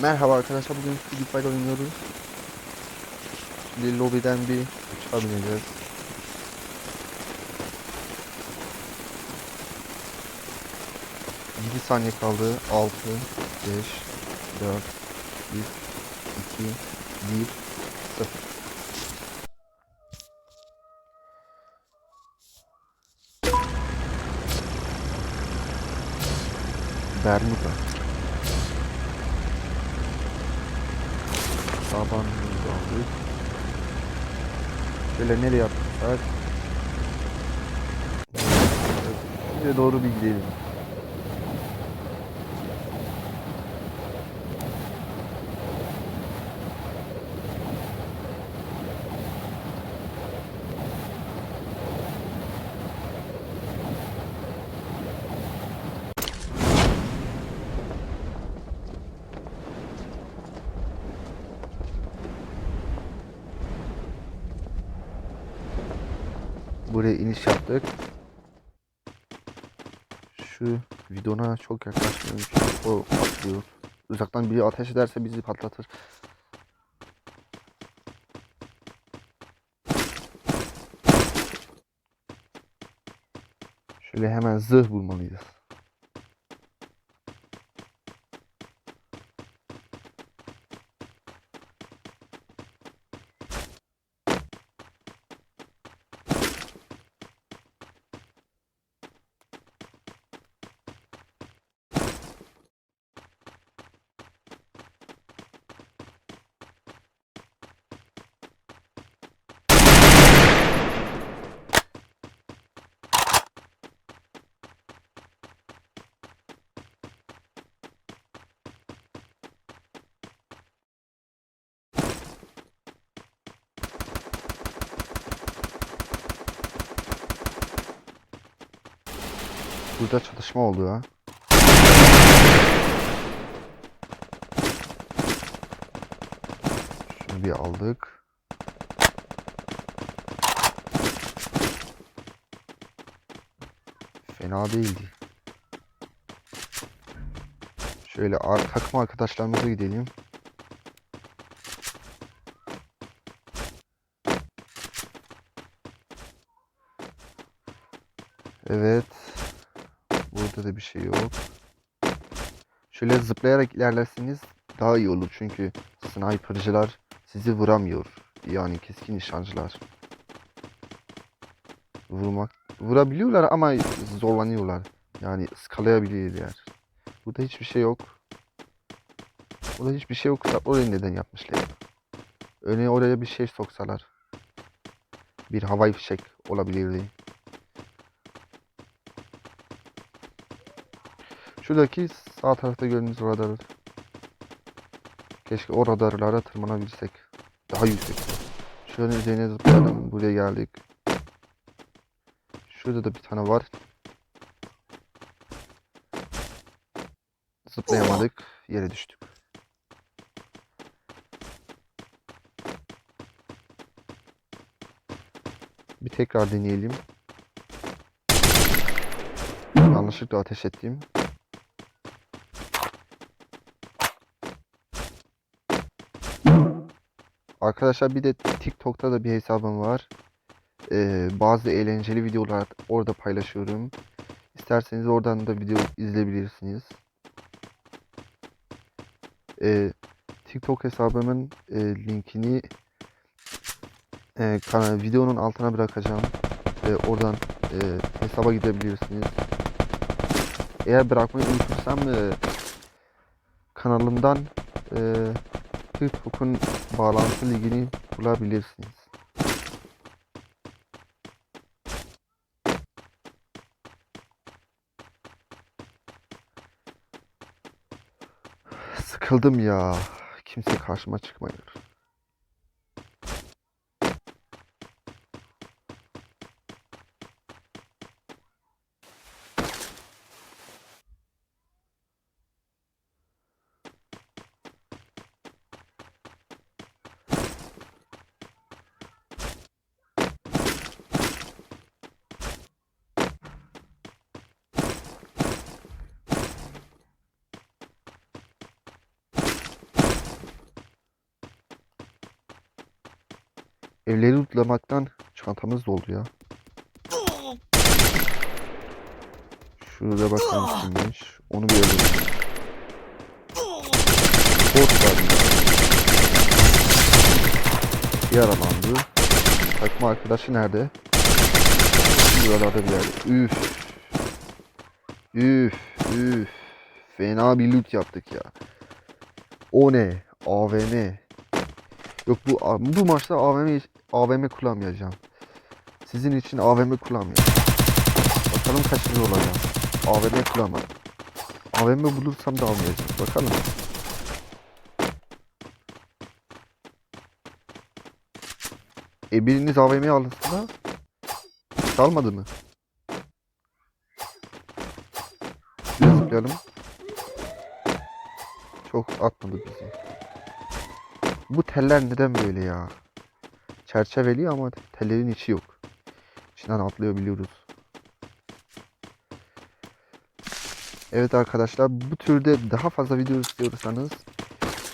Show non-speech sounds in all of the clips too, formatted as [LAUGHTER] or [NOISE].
Merhaba arkadaşlar bugün Free Fire oynuyoruz. Şimdi lobiden bir uçağa bineceğiz. Yedi saniye kaldı. 6 5 4 3 2 1 0 Bermuda Tabanımızı aldık. Şöyle nereye atmışlar? Şuraya doğru bir gidelim. Buraya iniş yaptık. Şu videona çok yaklaşmıyoruz. O patlıyor. Uzaktan biri ateş ederse bizi patlatır. Şöyle hemen zırh bulmalıyız. Burada çatışma oldu ha. Şunu bir aldık. Fena değildi. Şöyle takım arkadaşlarımıza gidelim. Evet. Burada da bir şey yok. Şöyle zıplayarak ilerlerseniz daha iyi olur çünkü sniper'cılar sizi vuramıyor. Yani keskin nişancılar. Vurmak vurabiliyorlar ama zorlanıyorlar. Yani skalayabiliyorlar. Burada hiçbir şey yok. Burada hiçbir şey yoksa oraya neden yapmışlar? Öne oraya bir şey soksalar. Bir havai fişek olabilirdi. Şuradaki sağ tarafta gördüğünüz radar. Keşke o radarlara tırmanabilsek. Daha yüksek. Şöyle üzerine zıplayalım. Buraya geldik. Şurada da bir tane var. Zıplayamadık. Yere düştük. Bir tekrar deneyelim. Yanlışlıkla ateş ettiğim. Arkadaşlar bir de TikTok'ta da bir hesabım var. Ee, bazı eğlenceli videolar orada paylaşıyorum. İsterseniz oradan da video izleyebilirsiniz. Ee, TikTok hesabımın e, linkini e, kana- videonun altına bırakacağım. Ve oradan e, hesaba gidebilirsiniz. Eğer bırakmayı unutursam e, kanalımdan e, TikTok'un bağlantı ligini bulabilirsiniz. Sıkıldım ya. Kimse karşıma çıkmıyor. Evleri lootlamaktan çantamız doldu ya. Şurada bakalım kimmiş. Onu bir öldürelim. Bot var bir de. Diğer alandı. Takma arkadaşı nerede? Buralarda bir yerde. Üf. Üf. Üf. Fena bir loot yaptık ya. O ne? AVM. Yok bu bu maçta AVM AVM kullanmayacağım. Sizin için AVM kullanmayacağım. Bakalım kaçıncı olacağım. AVM kullanmadım. AVM bulursam da almayacağım. Bakalım. E biriniz AVM'yi alırsa çalmadı mı? Zıplayalım. Çok atmadı bizi. Bu teller neden böyle ya? Çerçeveli ama tellerin içi yok. İçinden atlıyor biliyoruz. Evet arkadaşlar bu türde daha fazla video istiyorsanız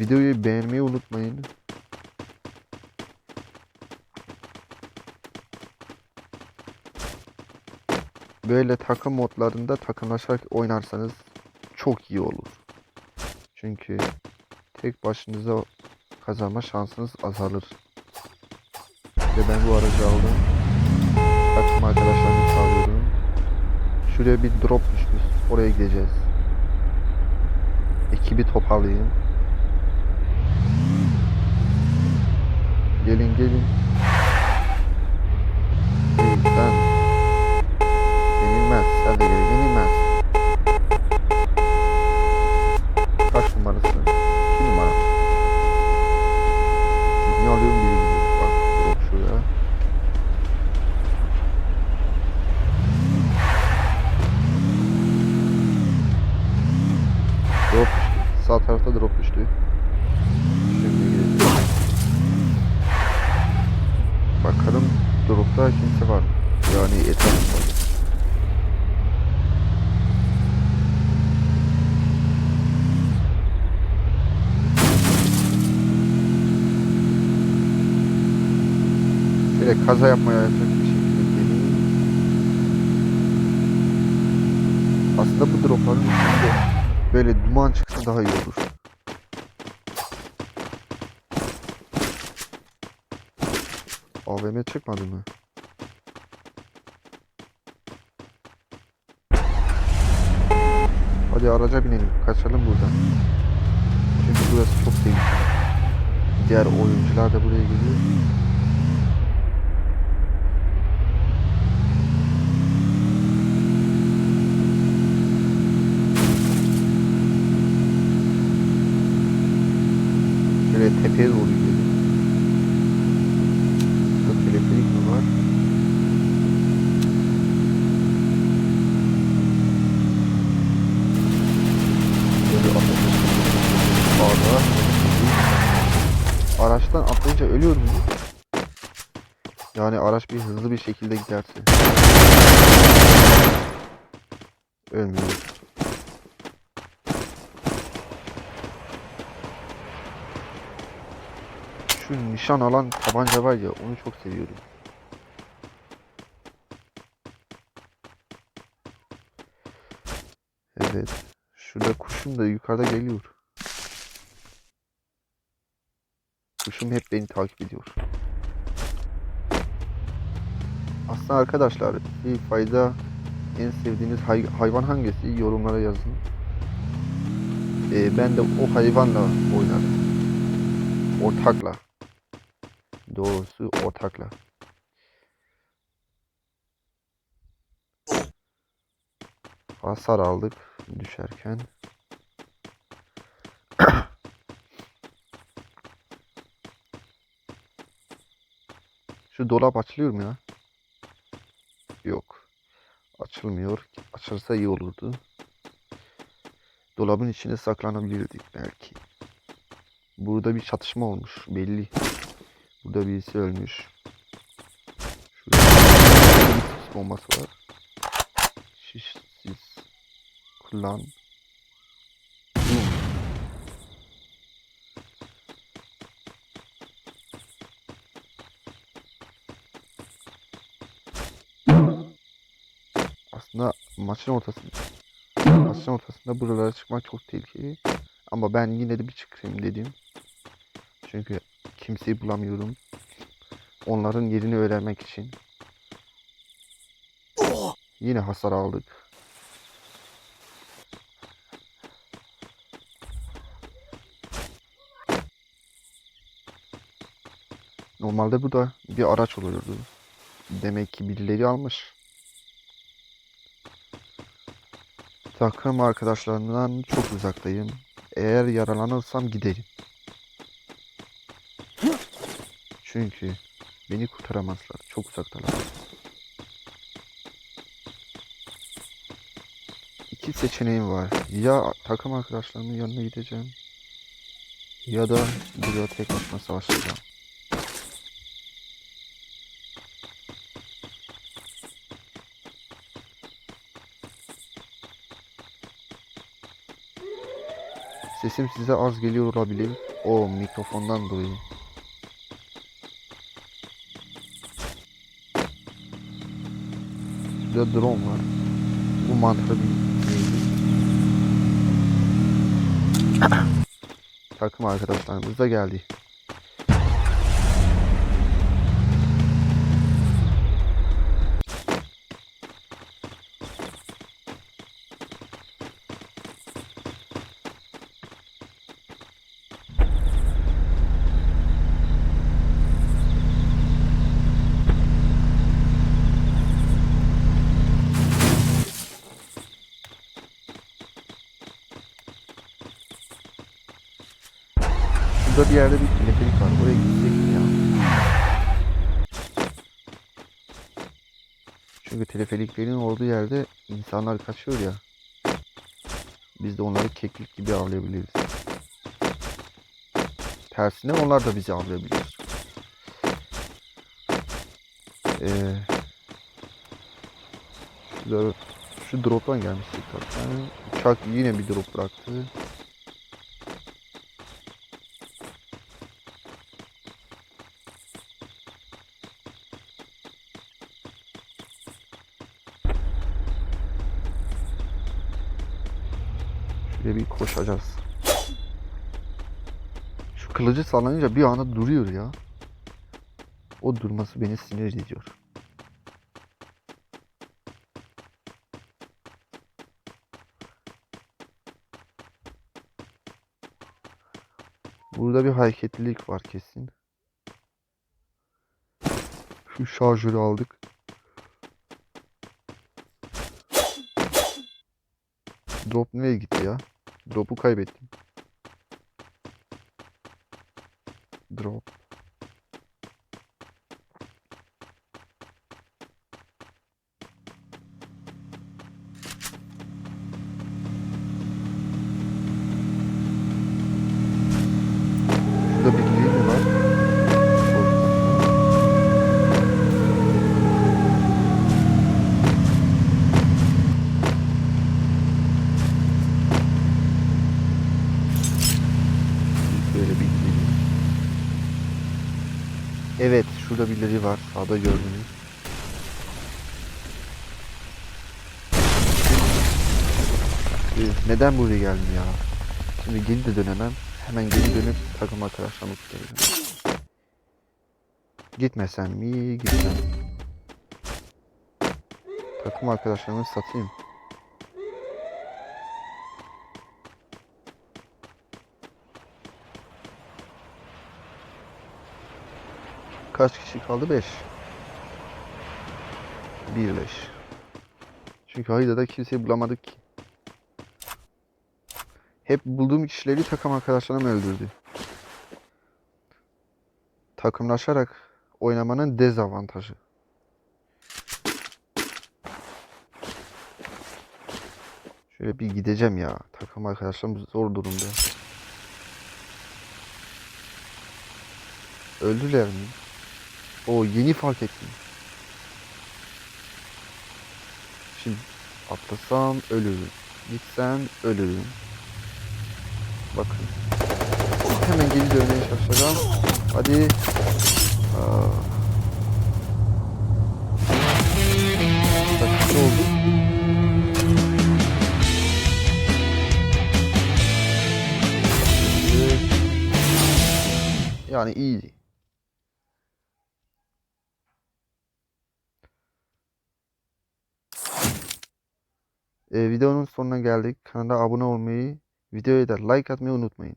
videoyu beğenmeyi unutmayın. Böyle takım modlarında takımlaşarak oynarsanız çok iyi olur. Çünkü tek başınıza kazanma şansınız azalır. Ve ben bu aracı aldım. Takım arkadaşlarımı çağırıyorum. Şuraya bir drop düşmüş. Oraya gideceğiz. Ekibi toparlayın. Gelin gelin. Dropta kimse var? Yani etrafında. Şöyle kaza yapmaya geleyim. Aslında bu dropların üstünde böyle duman çıksa daha iyi olur. AVM çıkmadı mı? Hadi araca binelim. Kaçalım buradan. Çünkü burası çok tehlikeli. Diğer oyuncular da buraya geliyor. Şöyle tepeye doğru gidelim. Teleferik mi var? Araçtan atlayınca ölüyor muyuz? Yani araç bir hızlı bir şekilde giderse. Ölmüyoruz. Şu nişan alan tabanca var ya onu çok seviyorum. Evet. Şurada kuşum da yukarıda geliyor. Kuşum hep beni takip ediyor. Aslında arkadaşlar bir fayda en sevdiğiniz hay- hayvan hangisi yorumlara yazın. Ee, ben de o hayvanla oynarım. Ortakla. Doğrusu ortakla. Hasar aldık düşerken. [CLEARS THROAT] Şu dolap açılıyor mu ya? Yok. Açılmıyor. Açılsa iyi olurdu. Dolabın içine saklanabilirdik belki. Burada bir çatışma olmuş belli. Burada birisi ölmüş. Şurada bir bombası var. Şişsiz. Kullan. Boom. Aslında maçın ortasında maçın ortasında buralara çıkmak çok tehlikeli. Ama ben yine de bir çıkayım dedim. Çünkü kimseyi bulamıyorum. Onların yerini öğrenmek için. Yine hasar aldık. Normalde bu da bir araç olurdu. Demek ki birileri almış. Takım arkadaşlarından çok uzaktayım. Eğer yaralanırsam giderim. Çünkü beni kurtaramazlar. Çok uzaktalar. İki seçeneğim var. Ya takım arkadaşlarımın yanına gideceğim. Ya da buraya tek başıma savaşacağım. Sesim size az geliyor olabilir. O mikrofondan dolayı. Burada drone var. Bu mantra bir Takım arkadaşlarımız da geldi. Burada bir yerde bir teleferik var. Oraya mi ya? Çünkü teleferiklerin olduğu yerde insanlar kaçıyor ya. Biz de onları keklik gibi avlayabiliriz. Tersine onlar da bizi avlayabilir. Ee, şurada, şu drop'tan gelmiştik zaten. Uçak yine bir drop bıraktı. Şöyle bir koşacağız. Şu kılıcı sallanınca bir anda duruyor ya. O durması beni sinir ediyor. Burada bir hareketlilik var kesin. Şu şarjörü aldık. Drop nereye gitti ya? Drop'u kaybettim. Drop. Şurada bir mi var? Böyle bir gidelim. Evet, şurada birileri var. Sağda gördünüz. Neden buraya geldim ya? Şimdi geri de dönemem. Hemen geri dönüp takım arkadaşlarımı kurtaracağım. Gitmesem mi? Gitsem. Takım arkadaşlarımı satayım. Kaç kişi kaldı? 5. 1 5. Çünkü haritada kimseyi bulamadık ki. Hep bulduğum kişileri takım arkadaşlarım öldürdü. Takımlaşarak oynamanın dezavantajı. Şöyle bir gideceğim ya. Takım arkadaşlarım zor durumda. Öldüler mi? O yeni fark ettim. Şimdi atlasam ölürüm. Gitsem ölürüm. Bakın. Hemen geri dönmeye çalışacağım. Hadi. Aa. Dakika oldu. Yani iyiydi. Ee, videonun sonuna geldik. Kanala abone olmayı, videoya da like atmayı unutmayın.